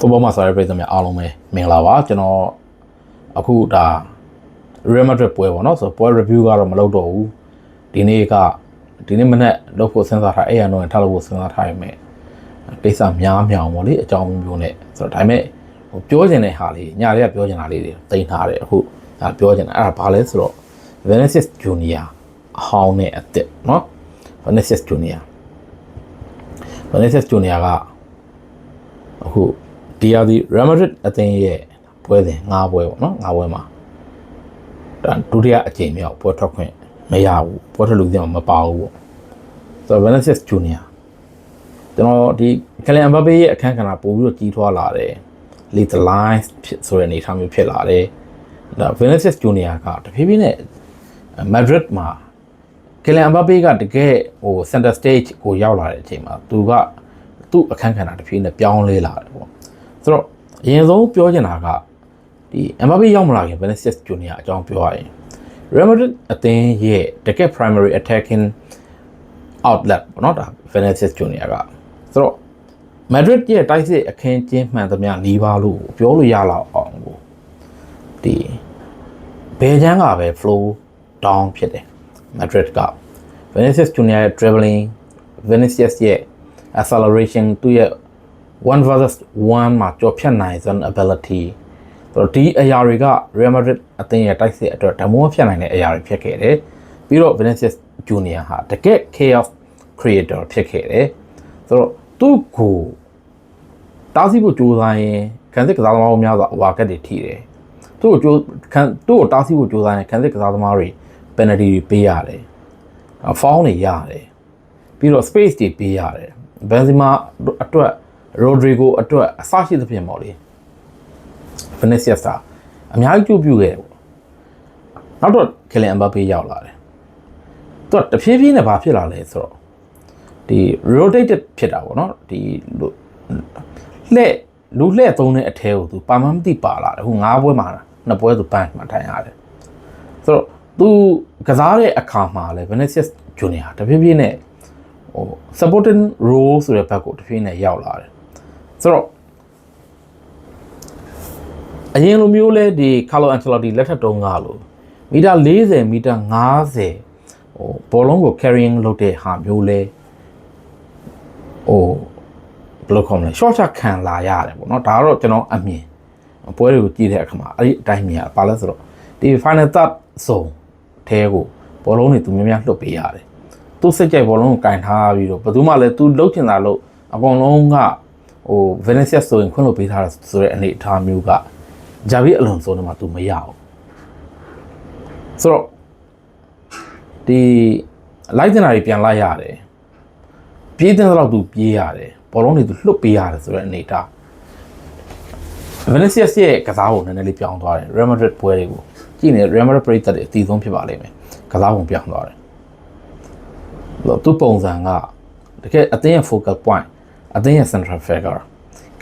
football မှာဆော်ရပြည်သူများအားလုံးပဲမင်္ဂလာပါကျွန်တော်အခုဒါ Real Madrid ပွဲပေါ့နော်ဆိုတော့ပွဲ review ကတော့မလုပ်တော့ဘူးဒီနေ့ကဒီနေ့မနေ့လုပ်ဖို့စဉ်းစားထားအဲ့ရတော့ထားလို့ဖို့စဉ်းစားထားရမယ်ကိစ္စများမြောင်ပေါ့လေအကြောင်းမျိုးနဲ့ဆိုတော့ဒါပေမဲ့ဟိုပြောချင်တဲ့ဟာလေးညလေးကပြောချင်တာလေးတွေတင်ထားတယ်အခုဒါပြောချင်တာအဲ့ဒါဘာလဲဆိုတော့ Vinicius Junior အဟောင်းနဲ့အစ်စ်နော် Vinicius Junior Vinicius Junior ကအခု ဒီယာဒီ Real Madrid အသင်းရဲ့ပွဲစဉ်၅ပွဲပေါ့နော်၅ပွဲမှာဒါဒုတိယအကြိမ်မြောက်ပွဲထွက်ခွင့်မရဘူးပွဲထွက်လို့ဒီမှာမပါဘူးပေါ့ဆိုတော့ Vinicius Junior ကျွန်တော်ဒီကလန်ဘဘေးရဲ့အခန်းကဏ္ဍပို့ပြီးတော့ကြီးထွားလာတယ် lead the lines ဖြစ်ဆိုတဲ့အနေအထားမျိုးဖြစ်လာတယ်ဒါ Vinicius Junior ကတဖြည်းဖြည်းနဲ့ Madrid မှာကလန်ဘဘေးကတကယ်ဟို center stage ကိုရောက်လာတဲ့အချိန်မှာသူကသူ့အခန်းကဏ္ဍတစ်ဖြည်းနဲ့ပြောင်းလဲလာတယ်ပေါ့ ဆိုတော့အရင်ဆုံးပြောချင်တာကဒီ Mbappe ရောက်မလာခင် Vinicius Junior အကြောင်းပြောရရင် Real Madrid အသင်းရဲ့တကယ် primary attacking outlet ပေါ့နော်ဒါ Vinicius Junior ကဆိုတော့ Madrid ရဲ့တိုက်စစ်အခင်းကျင်းမှန်သမျှနီးပါးလို့ပြောလို့ရလောက်အောင်ကိုဒီဘယ်ချမ်းကပဲ flow down ဖြစ်တယ် Madrid က Vinicius Junior ရဲ့ dribbling Vinicius ရဲ့ acceleration သူ့ရဲ့ one versus one မှာကြော်ဖြတ်နိုင်စွမ်း ability ဆိုတော့ဒီအရာတွေက Real Madrid အသင်းရဲ့တိုက်စစ်အတွက်ဓမ္မဖြတ်နိုင်တဲ့အရာတွေဖြစ်ခဲ့တယ်ပြီးတော့ Vinicius Junior ဟာတကယ် chaos creator ဖြစ်ခဲ့တယ်ဆိုတော့သူ့ကိုတားဆီးဖို့ကြိုးစားရင်ခံစစ်ကစားသမားများစွာအဝါကက်တွေထိတယ်သူ့ကိုကြိုးခံသူ့ကိုတားဆီးဖို့ကြိုးစားရင်ခံစစ်ကစားသမားတွေ penalty တွေပေးရတယ်။ foul တွေရတယ်။ပြီးတော့ space တွေပေးရတယ်။ Benzema အတွက် Rodrigo အတွက်အစရှိသဖြင့်ပေါ့လေ။ Vinicius ကအများကြီးကြိုးပြုခဲ့တယ်ပေါ့။နောက်တော့ Kylian Mbappe ရောက်လာတယ်။သူကတဖြည်းဖြည်းနဲ့ဘာဖြစ်လာလဲဆိုတော့ဒီ rotated ဖြစ်တာပေါ့နော်။ဒီလှဲ့လူလှဲ့သုံးတဲ့အထဲကိုသူပါမမသိပါလာတယ်။ဟို၅ပွဲမှာနှစ်ပွဲသူပန်းမှာထိုင်ရတယ်။ဆိုတော့သူကစားတဲ့အခါမှာလဲ Vinicius Junior တဖြည်းဖြည်းနဲ့ဟို supporting role ဆိုတဲ့ဘက်ကိုတဖြည်းနဲ့ရောက်လာတယ် ဆိုတော့အရင်လိုမျိုးလဲဒီ Carlo Ancelotti လက်ထက်တုန်းကလို့မီတာ40မီတာ50ဟိုဘောလုံးကို carrying လုပ်တဲ့ဟာမျိုးလဲဟိုဘယ်လိုခေါ်မလဲ short shot ခံလာရတယ်ပေါ့နော်ဒါကတော့ကျွန်တော်အမြင်ပွဲတွေကိုကြည့်တဲ့အခါမှာအဲ့ဒီအတိုင်းမြင်ရပါလဲဆိုတော့ဒီ final third zone ထဲကိုဘောလုံးတွေသူများများလွှတ်ပေးရတယ်သူစိတ်ကြိုက်ဘောလုံးကိုကင်ထားပြီးတော့ဘယ်သူမှလည်းသူလှုပ်ချင်တာလို့အကုန်လုံးက ဟို Vinicius ဆိုရင်ခွင့်လို့ပေးထားတာဆိုတဲ့အနေအထားမျိုးကဂျာဗီအလွန်ဆိုတော့မှသူမရအောင်ဆိုတော့ဒီလိုက်တင်တာတွေပြန်လိုက်ရတယ်ပြေးတဲ့တော့သူပြေးရတယ်ဘောလုံးတွေသူလွတ်ပေးရတယ်ဆိုတဲ့အနေအထား Vinicius ရဲ့ကစားပုံနည်းနည်းလေးပြောင်းသွားတယ် Real Madrid ပွဲတွေကိုကြည့်နေ Real Madrid ပရိသတ်တွေအတီးဆုံးဖြစ်ပါလိမ့်မယ်ကစားပုံပြောင်းသွားတယ်သူပုံစံကတကယ်အသင်းရဲ့ focal point အသင်းရဲ့ central figure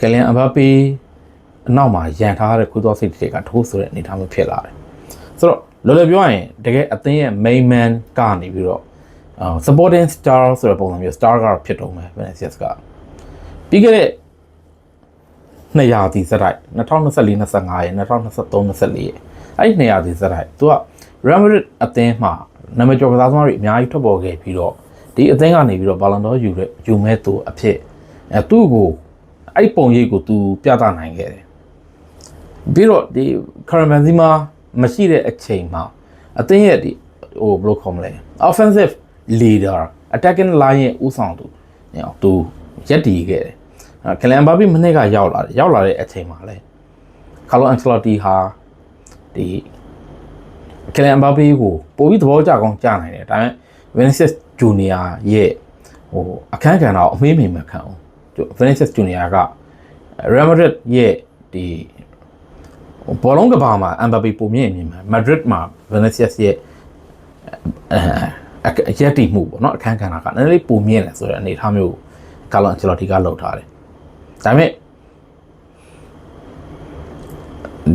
ကလျန်အဘပီအနောက်မှာရန်ထားတဲ့ကုသောစိတ်တွေကထိုးဆိုတဲ့အနေအထားမျိုးဖြစ်လာတယ်ဆိုတော့လောလောပြောရရင်တကယ်အသင်းရဲ့ main man ကနေပြီးတော့ supporting star ဆိုတဲ့ပုံစံမျိုး star ကတော့ဖြစ်တော့မယ် Vinicius ကပြီးခဲ့တဲ့2ရာသီစတိုက်2024 25ရဲ့2023 24ရဲ့အဲ့ဒီ2ရာသီစတိုက်သူက Real Madrid အသင်းမှာနာမည်ကျော်ကစားသမားတွေအများကြီးထွက်ပေါ်ခဲ့ပြီးတော့ဒီအသင်းကနေပြီးတော့ Ballon d'Or ယူတဲ့ယူမဲ့သူအဖြစ် အဲသူ့ကိုအဲ့ပုံရိပ်ကိုသူပြသနိုင်ခဲ့တယ်ပြီးတော့ဒီ Karim Benzema မရှိတဲ့အချိန်မှာအသင်းရဲ့ဒီဟိုဘယ်လိုခေါ်မလဲ offensive leader attacking line ရဲ့ဦးဆောင်သူညောသူရက်တည်ခဲ့တယ်ကလန်ဘာဘီမနေ့ကရောက်လာတယ်ရောက်လာတဲ့အချိန်မှာလဲကာလိုအန်ချလော်တီဟာဒီကလန်ဘာဘီကိုပိုပြီးသဘောကျကောင်းကြားနိုင်တယ်ဒါပေမဲ့ Vinicius Junior ရဲ့ဟိုအခန်းကဏ္ဍကိုအမေးမေးမခံအောင် Vinicius Junior က Real Madrid ရဲ့ဒီဘောလုံးကဘာမှာ Mbappe ပုံမြင့်နေမှာ Madrid မှာ Vinicius ရဲ့အဲရက်တီမှုပေါ့နော်အခန်းကဏ္ဍကနည်းနည်းလေးပုံမြင့်တယ်ဆိုတဲ့အနေအထားမျိုးကာလောအန်ချလော်တီကလုပ်ထားတယ်ဒါပေမဲ့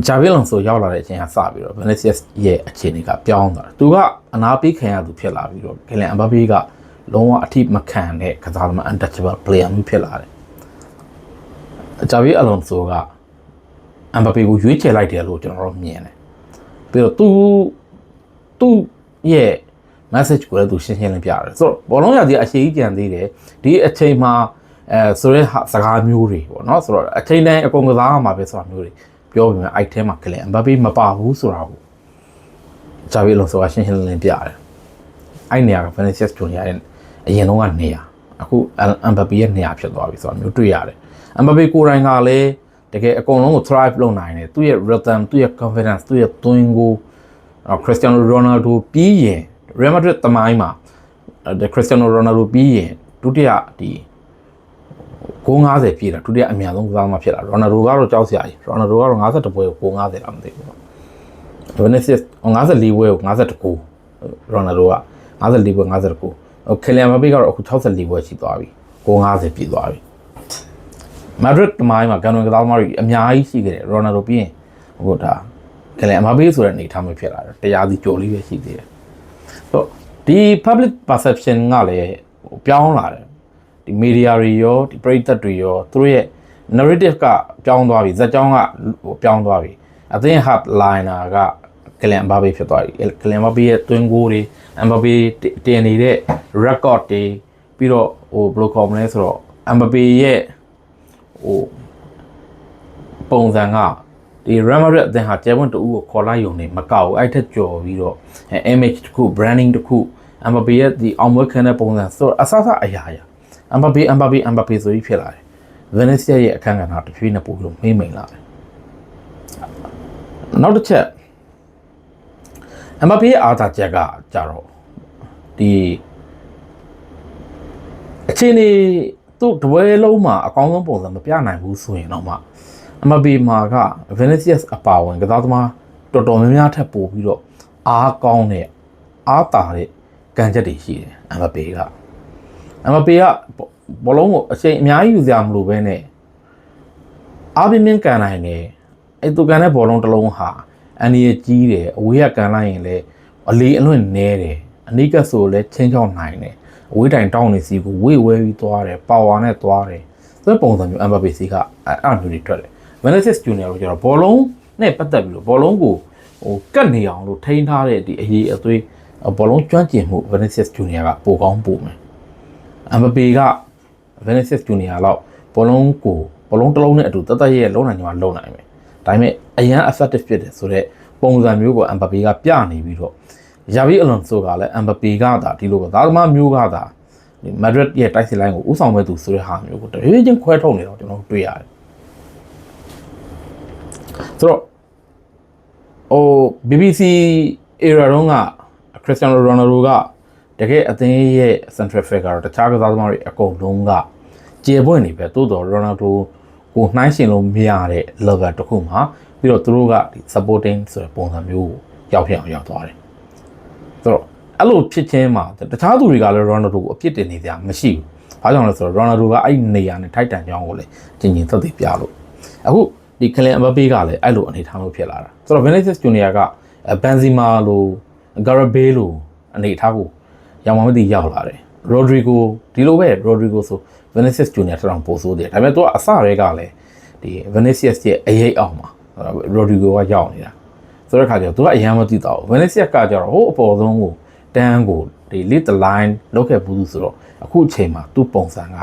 ဂျာဗီလွန်ဆိုရောက်လာတဲ့အချိန်ကစပြီးတော့ Vinicius ရဲ့အခြေအနေကပြောင်းသွားတယ်သူကအနာပေးခံရသူဖြစ်လာပြီးတော့ကလန်အမ်ဘာဘေးကလုံးဝအထိမခံတဲ့ကစားသမား untouchable player မျိုးဖြစ်လာတယ် ဂျာဗီအလွန်ဆိုကအမ်ဘပေကိုရွေးချယ်လိုက်တယ်လို့ကျွန်တော်တို့မြင်တယ်ပြီးတော့သူသူရဲ့ message ကိုလည်းသူရှင်းရှင်းလင်းပြတယ်ဆိုတော့ဘောလုံးရည်အရှိကြီးကြံသေးတယ်ဒီအချိန်မှာအဲဆိုရဲစကားမျိုးတွေပေါ့နော်ဆိုတော့အချိန်တိုင်းအကုန်ကစားရမှာပဲဆိုတာမျိုးတွေပြောပြီးမှအိုက်ထဲမှာကလင်အမ်ဘပေမပါဘူးဆိုတာကိုဂျာဗီအလွန်ဆိုတာရှင်းရှင်းလင်းလင်းပြတယ်အဲ့နေရာက Vinicius Junior ရဲ့အရင်တော့ကနေရာ အခုအမ်ဘပေရဲ့နေရာဖြစ်သွားပြီဆိုတာမျိုးတွေ့ရတယ်အမ်ဘပေကိုယ်တိုင်ကလည်းတကယ်အကုန်လုံးကို thrive လုပ်နိုင်တယ်သူ့ရဲ့ rhythm သူ့ရဲ့ confidence သူ့ရဲ့သွင်းကိုခရစ္စတီယာနိုရိုနယ်ဒိုပြီးရင် Real Madrid တမိုင်းမှာဒီခရစ္စတီယာနိုရိုနယ်ဒိုပြီးရင်ဒုတိယဒီဂိုး90ပြည့်တာဒုတိယအများဆုံးကစားမှဖြစ်လာရိုနယ်ဒိုကတော့ကြောက်စရာကြီးရိုနယ်ဒိုကတော့52ပွဲကိုဂိုး90လောက်မသိဘူးဗနစ်စစ်54ပွဲကို52ဂိုးရိုနယ်ဒိုက54ပွဲ52ဂိုး ခလီယန်မဘေးကတော့အခု64ပွဲရှိသွားပြီဂိုး90ပြည့်သွားပြီမက်ဒရစ်တမိုင်းမှာကန်ဝင်ကစားသမားတွေအများကြီးရှိခဲ့တယ်ရိုနယ်ဒိုပြီးရင်ဟိုဒါခလီယန်မဘေးဆိုတဲ့အနေထားမျိုးဖြစ်လာတယ်တရားစီကြော်လေးပဲရှိသေးတယ်ဆိုဒီ public perception ကလည်းပြောင်းလာတယ်ဒီ media တွေရောဒီပရိသတ်တွေရောသူတို့ရဲ့ narrative ကပြောင်းသွားပြီဇာတ်ကြောင်းကဟိုပြောင်းသွားပြီအသင်း hub liner က ကလန်ဘာဘေးဖြစ်သွားပြီကလန်ဘာဘေးရဲ့တွင်းကိုတွေအမ်ဘာဘေးတင်နေတဲ့ record တွေပြီးတော့ဟိုဘယ်လိုခေါ်မလဲဆိုတော့အမ်ဘာဘေရဲ့ဟိုပုံစံကဒီ Real Madrid အသင်းဟာကျဲပွင့်တူကိုခေါ်လိုက်ရုံနဲ့မကောက်ဘူးအဲ့ထက်ကျော်ပြီးတော့ image တစ်ခု branding တစ်ခု Mbappe ရဲ့ဒီအောင်ပွဲခံတဲ့ပုံစံဆိုတော့အဆအဆအရာရာ Mbappe Mbappe Mbappe ဆိုပြီးဖြစ်လာတယ် Venezia ရဲ့အခန်းကဏ္ဍတစ်ဖြည်းနဲ့ပို့လို့မေးမိန်လာတယ်နောက်တစ်ချက် Mbappe ရဲ့အားသာချက်ကကြတော့ဒီအခြေအနေသူ့တပွဲလုံးမှာအကောင်းဆုံးပုံစံမပြနိုင်ဘူးဆိုရင်တော့မှ MB မှာက Vinicius အပါဝင်ကစားသမားတော်တော်များများထပ်ပို့ပြီးတော့အားကောင်းတဲ့အားတာတဲ့ကံချက်တွေရှိတယ် MB က MB ကဘောလုံးကိုအချိန်အများကြီးယူစရာမလိုဘဲနဲ့အားပြင်းပြင်းကန်နိုင်တယ်အဲ့သူကန်တဲ့ဘောလုံးတစ်လုံးဟာ အန်ဒီရကြီးတယ်အဝေးကကန်လိုက်ရင်လည်းအလေးအလွင့်နဲတယ်အနိကဆိုလည်းချင်းချောင်းနိုင်တယ်အဝေးတိုင်တောင်းနေစီကိုဝေ့ဝဲပြီးသွားတယ်ပါဝါနဲ့သွားတယ်ဆိုတဲ့ပုံစံမျိုး MB စီကအဲ့အမျိုးတွေထွက်တယ် Vinicius Junior တို့ကျတော့ဘောလုံးနဲ့ပတ်သက်ပြီးတော့ဘောလုံးကိုဟိုကတ်နေအောင်လို့ထိန်းထားတဲ့ဒီအရေးအသွေးဘောလုံးကျွမ်းကျင်မှု Vinicius Junior ကပိုကောင်းပိုမယ်။ Mbappe က Vinicius Junior လောက်ဘောလုံးကိုဘောလုံးတစ်လုံးနဲ့အတူတသက်ရဲ့လုံးနိုင်ကြမှာလုံးနိုင်မယ်။ဒါပေမဲ့ အရန် effective ဖြစ်တယ်ဆိုတော့ပုံစံမျိုးကို Mbappe ကပြနေပြီးတော့ယာဘီအလွန်ဆိုကလည်း Mbappe ကသာဒီလိုကသာသမားမျိုးကသာမက်ဒရစ်ရဲ့တိုက်စစ်လိုင်းကိုဥဆောင်မဲ့သူဆိုတဲ့ဟာမျိုးကိုတရွေ့ချင်းခွဲထုတ်နေတော့ကျွန်တော်တွေ့ရတယ်ဆိုတော့ဟို BBC era တုန်းကခရစ္စတီယာနိုရိုနယ်ဒိုကတကယ်အသင်းရဲ့ central figure တခြားကစားသမားတွေအကုန်လုံးကကျေပွင့်နေပဲတိုးတော်ရိုနယ်ဒိုကိုနှိုင်းရှင်လို့မရတဲ့ level တစ်ခုမှာ ပြီးတော့သူတို့ကဒီ supporting ဆိုတဲ့ပုံစံမျိုးကိုရောက်ဖြစ်အောင်ရောက်သွားတယ်ဆိုတော့အဲ့လိုဖြစ်ချင်းမှာတခြားသူတွေကလည်းရိုနယ်ဒိုကိုအပြစ်တင်နေကြမရှိဘူးဘာကြောင့်လဲဆိုတော့ရိုနယ်ဒိုကအဲ့နေရာနဲ့ထိုက်တန်ကြောင်းကိုလည်းကျင်ကျင်သက်သက်ပြလို့အခုဒီကလင်အမဘေးကလည်းအဲ့လိုအနေထားမျိုးဖြစ်လာတာဆိုတော့ Vinicius Junior ကဘန်ဇီမာလိုဂါရဘေးလိုအနေထားကိုရောင်မမသိရောက်လာတယ်ရိုဒရီဂိုဒီလိုပဲရိုဒရီဂိုဆို Vinicius Junior ထက်အောင်ပိုဆိုးတယ်ဒါပေမဲ့သူကအစတွေကလည်းဒီ Vinicius ရဲ့အရေးအောင်မှာ ရိုဒရီဂိုကရောက်နေတာဆိုတဲ့ခါကျတော့သူကအရန်မသိတော့ဘူး Vinicius ကကြတော့ဟိုအပေါ်ဆုံးကိုတန်းကိုဒီ lead the line လောက်ခဲ့ဘူးဆိုတော့အခုအချိန်မှာသူ့ပုံစံက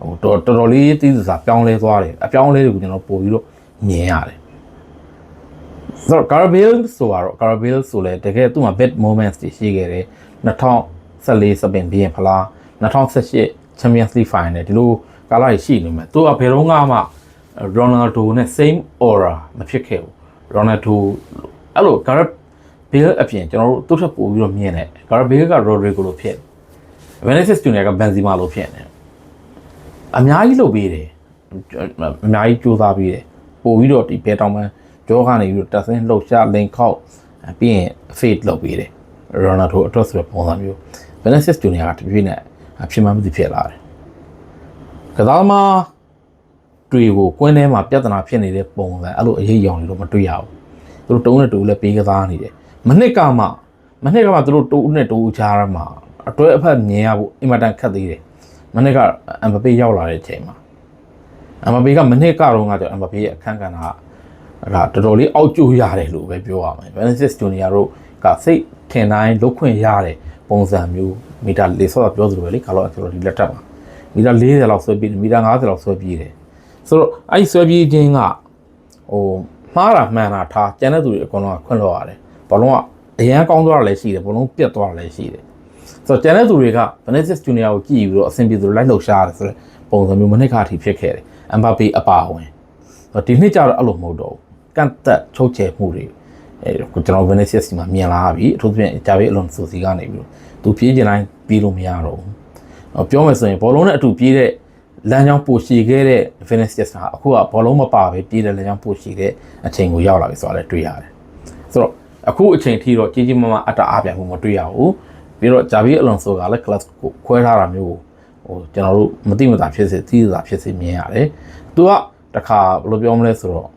ဟိုတော်တော်လေးသိသူစားပြောင်းလဲသွားတယ်အပြောင်းလဲတွေကိုကျွန်တော်ပို့ပြီးတော့မြင်ရတယ်ဆိုတော့ Carabel ဆိုတော့ Carabel ဆိုလဲတကယ်သူ့မှာ bad moments တွေရှိခဲ့တယ်2014စပင်ဘီယန်ဖလား2018 Champions League final ဒီလိုကာလကြီးရှိနေမှာသူကဘယ်တော့မှ Ronaldo နဲ့ same aura မဖြစ်ခဲ့ဘူး Ronaldo အဲ့လို Carabel အပြင်ကျွန်တော်တို့သူ့ထပ်ပို့ပြီးတော့မြင်တယ် Carabel က Rodrigo လို့ဖြစ် Vinicius Junior က Benzema လို့ဖြစ်နေအများကြီးလုပ်ပေးတယ်အများကြီးကြိုးစားပေးတယ်ပို့ပြီးတော့ဒီဘဲတောင်မှကြောကနေပြီးတော့တက်ဆင်းလှုပ်ရှားလင်ခောက်ပြီးရင် fade လုပ်ပေးတယ်ရိုနာဒိုအတွက်ဆိုတဲ့ပုံစံမျိုး Vinicius Junior ကတပြည့်နဲ့ဖြစ်မှမသိဖြစ်လာတယ်ကစားသမား တွေကိုကွင်းထဲမှာပြဿနာဖြစ်နေတဲ့ပုံစံအဲ့လိုအရေးအယောင်တွေတော့မတွေ့ရဘူးသူတို့တုံးနဲ့တူလည်းပေးကစားနေတယ်မနှစ်ကမှမနှစ်ကမှသူတို့တူနဲ့တူချားရမှာအတွဲအဖက်မြင်ရဖို့အင်မတန်ခက်သေးတယ်မနှစ်ကအမ်ဘပေရောက်လာတဲ့အချိန်မှာအမဘေကမနစ်ကတော့ငါကြောင့်အမဘေရဲ့အခန်းကဏ္ဍကဒါတော်တော်လေးအောက်ကျရတယ်လို့ပဲပြောရမယ် Vinicius Junior တို့ကစိတ်ထင်တိုင်းလုတ်ခွင့်ရတဲ့ပုံစံမျိုးမီတာလေးဆော့ပြောသလိုပဲလေကာလောကျွန်တော်ဒီလက်ထက်မှာမီတာ40လောက်ဆွဲပြီးတယ်မီတာ50လောက်ဆွဲပြီးတယ် ဆိုတော့အဲ့ဒီဆွဲပြီးခြင်းကဟိုမှားတာမှန်တာထားကျန်တဲ့သူတွေအကုန်လုံးကခွင့်လို့ရတယ်ဘလုံးကအရန်ကောင်းသွားတာလည်းရှိတယ်ဘလုံးပြတ်သွားတာလည်းရှိတယ်ဆိုတော့ကျန်တဲ့သူတွေက Vinicius Junior ကိုကြည့်ပြီးတော့အဆင်ပြေသူလိုက်လှုပ်ရှားရတယ်ဆိုတော့ပုံစံမျိုးမနစ်ခါထိဖြစ်ခဲ့တယ်အမ်ဘာပေအပါဝင်ဒီနှစ်ကျတော့အဲ့လိုမဟုတ်တော့ဘူးကန့်သက်ချုပ်ချယ်မှုတွေအဲကျွန်တော် Vinicius စီမှာမြင်လာပြီအထူးသဖြင့်ဂျာဗီအလွန်ဆိုစီကနေပြီးတော့သူပြေးကျင်တိုင်းပြေးလို့မရတော့ဘူးပြောမယ်ဆိုရင်ဘောလုံးနဲ့အတူပြေးတဲ့ လမ်းကြောင်းပိုရှည်ခဲ့တဲ့ Vinicius ဟာအခုကဘောလုံးမပါပဲပြေးတဲ့လမ်းကြောင်းပိုရှည်တဲ့အချိန်ကိုရောက်လာပြီဆိုတာလည်းတွေ့ရတယ်ဆိုတော့အခုအချိန်ထိတော့ကြီးကြီးမားမားအတအားပြမှုမတွေ့ရဘူးပြီးတော့ဂျာဗီအလွန်ဆိုကလည်း class ကိုခွဲထားတာမျိုးကိုဟိုကျွန်တော်တို့မတိမတာဖြစ်စေသိတာဖြစ်စေမြင်ရတယ်သူကတခါဘယ်လိုပြောမလဲဆိုတော့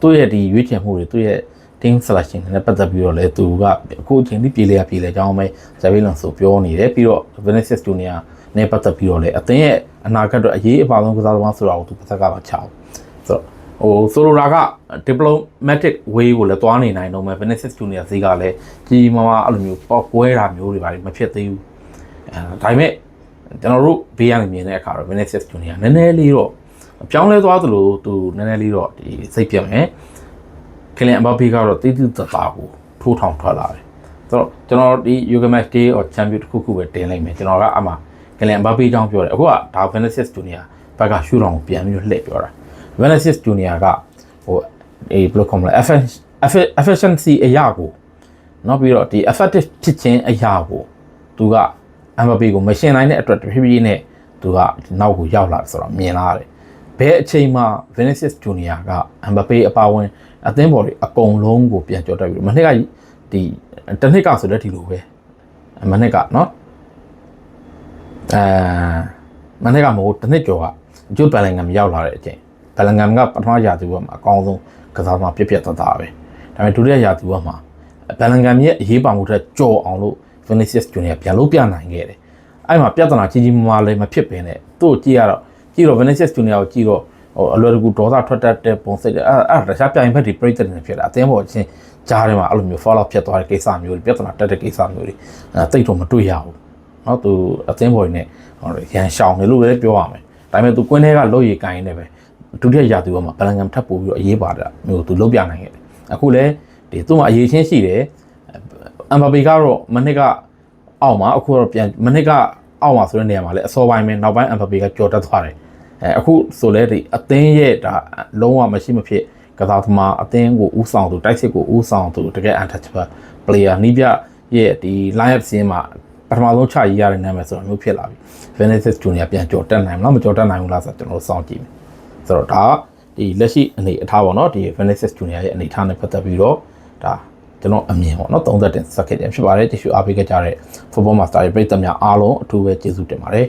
သူ့ရဲ့ဒီရွေးချယ်မှုတွေသူ့ရဲ့ team selection နဲ့ပတ်သက်ပြီးတော့လည်းသူကအခုအချိန်ထိပြေးလေရပြေးလေကြောင်းပဲဂျာဗီလွန်ဆိုပြောနေတယ်ပြီးတော့ Vinicius Junior နဲ့ပတ်သက်ပြီးတော့လည်းအသင်းရဲ့အနာဂတ်တော့အရေးအပါဆုံးကစားသမားဆိုတာကိုသူပတ်သက်ကပါချအောင်ဆိုတော့ဟိုဆိုလိုတာက diplomatic way ကိုလည်းသွားနေနိုင်တော့မယ် Vinicius Junior ဈေးကလည်းကြီးကြီးမားမားအဲ့လိုမျိုးပေါက်ကွဲတာမျိုးတွေပါမဖြစ်သေးဘူးအဲဒါပေမဲ့ကျွန်တော်တို့ဘေးကနေမြင်တဲ့အခါတော့ Vinicius Junior နည်းနည်းလေးတော့ပြောင်းလဲသွားသလိုသူနည်းနည်းလေးတော့ဒီစိတ်ပြတ်မယ်ကလင်အဘဘေးကတော့တိတိတသာကိုထိုးထောင်ထွက်လာတယ်ဆိုတော့ကျွန်တော်ဒီ Yoga Match Day or Champion တစ်ခုခုပဲတင်လိုက်မယ်ကျွန်တော်ကအမှ ကလင်အဘဘေးအကြောင်းပြောတယ်အခုကဒါ Vinicius Junior ဘက်ကရှူတောင်ကိုပြန်ပြီးလှည့်ပြောတာ Vinicius Junior ကဟိုအေးဘယ်လိုခေါ်မလဲ efficiency အရာကိုနောက်ပြီးတော့ဒီ effective ဖြစ်ခြင်းအရာကိုသူက MVP ကိုမရှင်နိုင်တဲ့အတွက်တဖြည်းဖြည်းနဲ့သူကနောက်ကိုရောက်လာတယ်ဆိုတော့မြင်လာတယ်ဘယ်အချိန်မှာ Vinicius Junior က MVP အပါဝင်အသင်းပေါ်တွေအကုန်လုံးကိုပြန်ကြော်တက်ပြီးမနှစ်ကဒီတစ်နှစ်ကဆိုတဲ့ဒီလိုပဲမနှစ်ကနော် အဲမနေ့ကမဟုတ်တစ်နှစ်ကျော်ကဂျိုဘယ်လင်ဂမ်ရောက်လာတဲ့အချိန်ဘယ်လင်ဂမ်ကပထမရာသီဘက်မှာအကောင်းဆုံးကစားသမားပြက်ပြက်သားသားပဲဒါပေမဲ့ဒုတိယရာသီဘက်မှာဘယ်လင်ဂမ်ရဲ့အရေးပါမှုထက်ကြော်အောင်လို့ Vinicius Junior ပြန်လို့ပြနိုင်ခဲ့တယ်အဲ့မှာပြဿနာကြီးကြီးမားမားလည်းမဖြစ်ပင်နဲ့သူ့ကိုကြည့်ရတော့ကြည့်တော့ Vinicius Junior ကိုကြည့်တော့ဟိုအလွယ်တကူဒေါသထွက်တတ်တဲ့ပုံစံအဲ့အဲ့တခြားပြိုင်ဘက်တွေပြိတ္တနေဖြစ်တာအသင်းပေါ်ချင်းကြားထဲမှာအဲ့လိုမျိုး follow ဖြစ်သွားတဲ့ကိစ္စမျိုးတွေပြဿနာတက်တဲ့ကိစ္စမျိုးတွေအဲတိတ်တော့မတွေ့ရဘူး နော်သူအသင်းပေါ်နေရန်ရှောင်တယ်လို့လည်းပြောရမယ်ဒါပေမဲ့သူကွင်းထဲကလော့ရီကိုင်းနေပဲဒုတိယရာသီဘောမှာဘလန်ဂမ်ထပ်ပို့ပြီးတော့အရေးပါတာမျိုးသူလုပ်ပြနိုင်ခဲ့တယ်အခုလည်းဒီသူ့မှာအရေးချင်းရှိတယ်အမ်ဘာပေကတော့မနစ်ကအောက်မှာအခုတော့ပြန်မနစ်ကအောက်မှာဆိုတဲ့နေရာမှာလည်းအစောပိုင်းပဲနောက်ပိုင်းအမ်ဘာပေကကြော်တက်သွားတယ်အဲအခုဆိုလဲဒီအသင်းရဲ့ဒါလုံးဝမရှိမဖြစ်ကစားသမားအသင်းကိုဥဆောင်သူတိုက်စစ်ကိုဥဆောင်သူတကယ် untouchable player နီးပြရဲ့ဒီ line up စင်းမှာ ပထမဆုံးချရေးရတဲ့နာမည်ဆိုတာမျိုးဖြစ်လာပြီ Vinicius Junior ပြန်ကြော်တက်နိုင်မလားမကြော်တက်နိုင်ဘူးလားဆိုတော့ကျွန်တော်စောင့်ကြည့်မယ်ဆိုတော့ဒါဒီလက်ရှိအနေအထားပေါ့နော်ဒီ Vinicius Junior ရဲ့အနေအထားနဲ့ပတ်သက်ပြီးတော့ဒါကျွန်တော်အမြင်ပေါ့နော်30တင်ဆက်ခဲ့တယ်ဖြစ်ပါတယ်တ िश အားပေးခဲ့ကြတဲ့ Football Master ရဲ့ပရိသတ်များအားလုံးအထူးပဲကျေးဇူးတင်ပါတယ်